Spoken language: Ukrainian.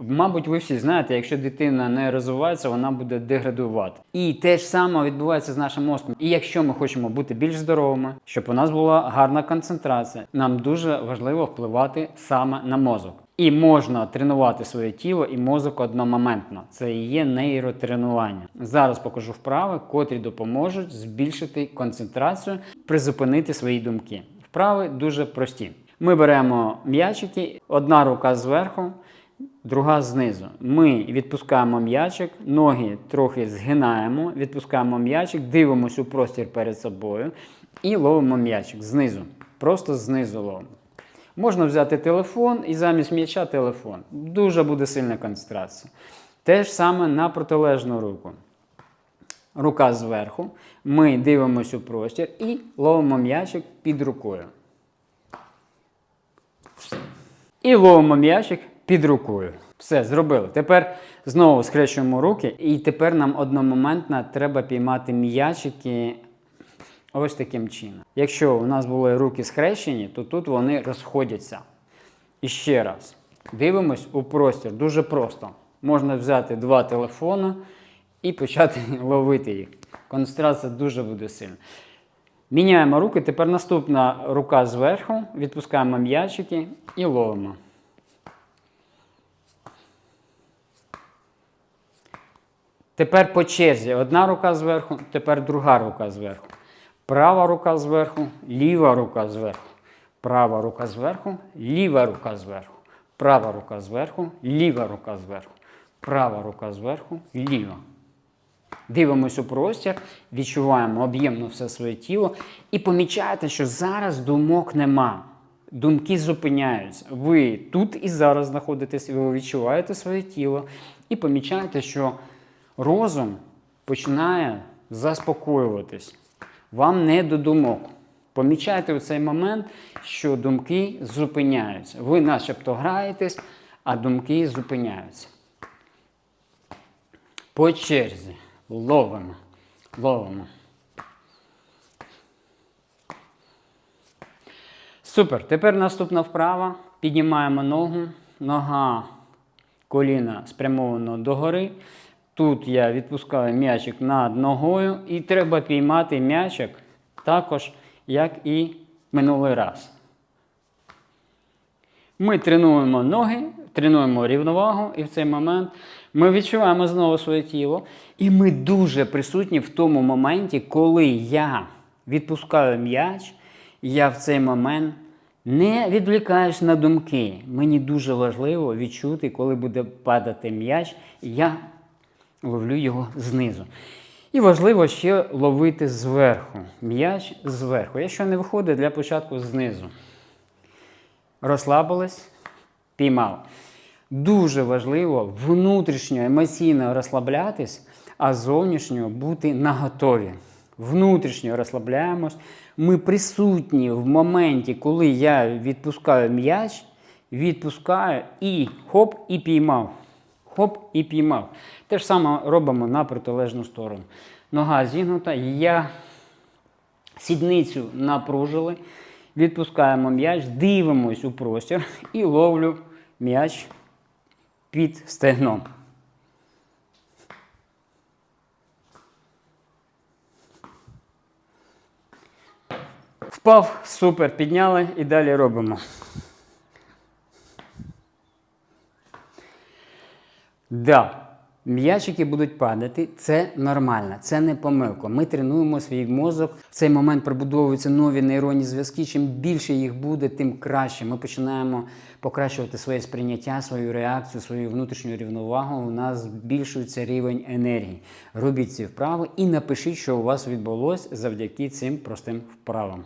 Мабуть, ви всі знаєте, якщо дитина не розвивається, вона буде деградувати. І те ж саме відбувається з нашим мозком. І якщо ми хочемо бути більш здоровими, щоб у нас була гарна концентрація, нам дуже важливо впливати саме на мозок. І можна тренувати своє тіло і мозок одномоментно. Це і є нейротренування. Зараз покажу вправи, котрі допоможуть збільшити концентрацію, призупинити свої думки. Вправи дуже прості. Ми беремо м'ячики, одна рука зверху, друга знизу. Ми відпускаємо м'ячик, ноги трохи згинаємо, відпускаємо м'ячик, дивимося у простір перед собою і ловимо м'ячик знизу. Просто знизу ловимо. Можна взяти телефон і замість м'яча телефон. Дуже буде сильна концентрація. Те ж саме на протилежну руку. Рука зверху. Ми дивимося у простір і ловимо м'ячик під рукою. І ловимо м'ячик під рукою. Все, зробили. Тепер знову скрещуємо руки, і тепер нам одномоментно треба піймати м'ячики ось таким чином. Якщо у нас були руки схрещені, то тут вони розходяться. І ще раз. Дивимось у простір. Дуже просто. Можна взяти два телефони і почати ловити їх. Концентрація дуже буде сильна. Міняємо руки. Тепер наступна рука зверху. Відпускаємо м'ячики і ловимо. Тепер по черзі. Одна рука зверху, тепер друга рука зверху. Права рука зверху, ліва рука зверху. Права рука зверху, ліва рука зверху. Права рука зверху, ліва рука зверху. Права рука зверху, ліва. Дивимося у простір, відчуваємо об'ємно все своє тіло і помічаєте, що зараз думок нема. Думки зупиняються. Ви тут і зараз знаходитесь, ви відчуваєте своє тіло і помічаєте, що розум починає заспокоюватись. Вам не до думок. Помічайте у цей момент, що думки зупиняються. Ви начебто граєтесь, а думки зупиняються. По черзі ловимо, ловимо. Супер. Тепер наступна вправа. Піднімаємо ногу. Нога коліна спрямовано догори. Тут я відпускаю м'ячик над ногою і треба піймати м'ячик також, як і минулий раз. Ми тренуємо ноги, тренуємо рівновагу, і в цей момент ми відчуваємо знову своє тіло. І ми дуже присутні в тому моменті, коли я відпускаю м'яч, я в цей момент не відвлікаюсь на думки. Мені дуже важливо відчути, коли буде падати м'яч, я ловлю його знизу. І важливо ще ловити зверху. М'яч зверху. Якщо не виходить, для початку знизу. Розслабились, піймав. Дуже важливо внутрішньо емоційно розслаблятись, а зовнішньо бути наготові. Внутрішньо розслабляємось. Ми присутні в моменті, коли я відпускаю м'яч, відпускаю і хоп, і піймав. Хоп, і піймав. Те ж саме робимо на протилежну сторону. Нога зігнута, я сідницю напружили, відпускаємо м'яч, дивимось у простір і ловлю м'яч під стегном. Впав, супер, підняли і далі робимо. Да, м'ячики будуть падати, це нормально, це не помилка. Ми тренуємо свій мозок. В цей момент прибудовуються нові нейронні зв'язки. Чим більше їх буде, тим краще. Ми починаємо покращувати своє сприйняття, свою реакцію, свою внутрішню рівновагу. У нас збільшується рівень енергії. Робіть ці вправи і напишіть, що у вас відбулось завдяки цим простим вправам.